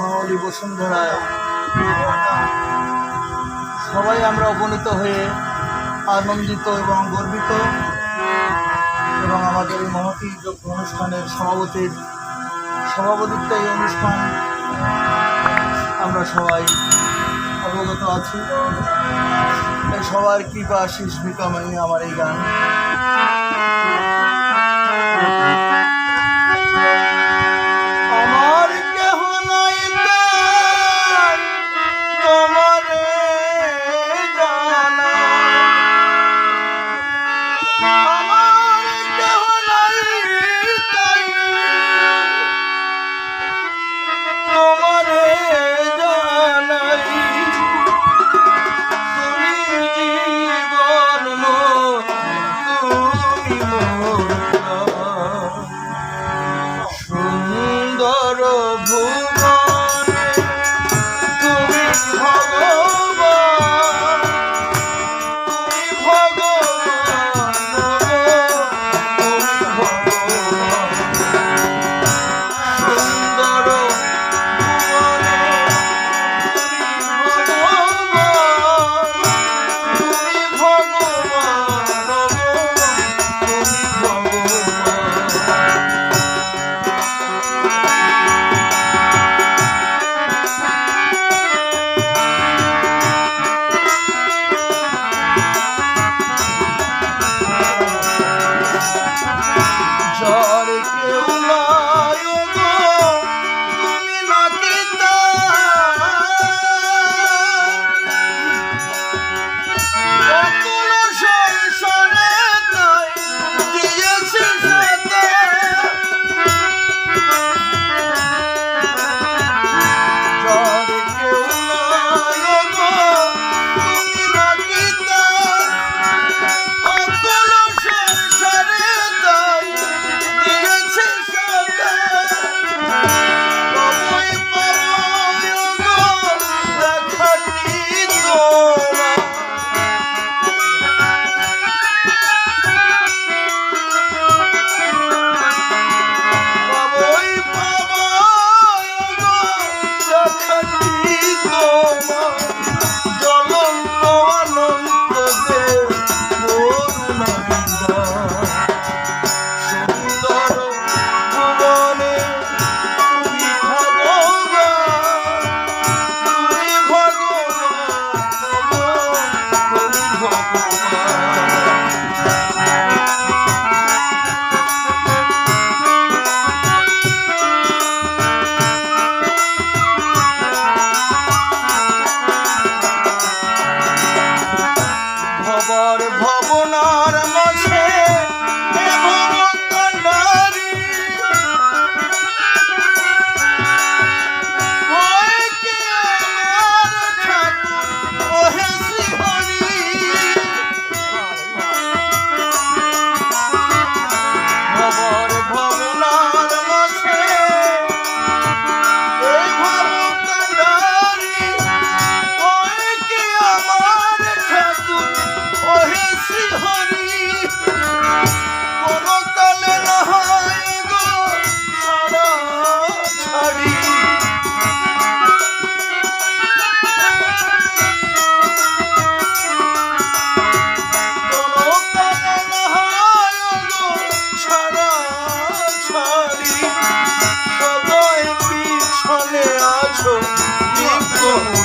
মাওলি বসুন্ধরায়। সবাই আমরা উপনীত হয়ে আনন্দিত এবং গর্বিত এবং আমাদের এই মহতি যোগ্য অনুষ্ঠানের সভাপতির সভাপতিত্ব এই অনুষ্ঠান আমরা সবাই অবগত আছি। সবার কৃপা আশিস বিকামাই আমার এই গান। Oh. সাগর ভবনর মশে Oh,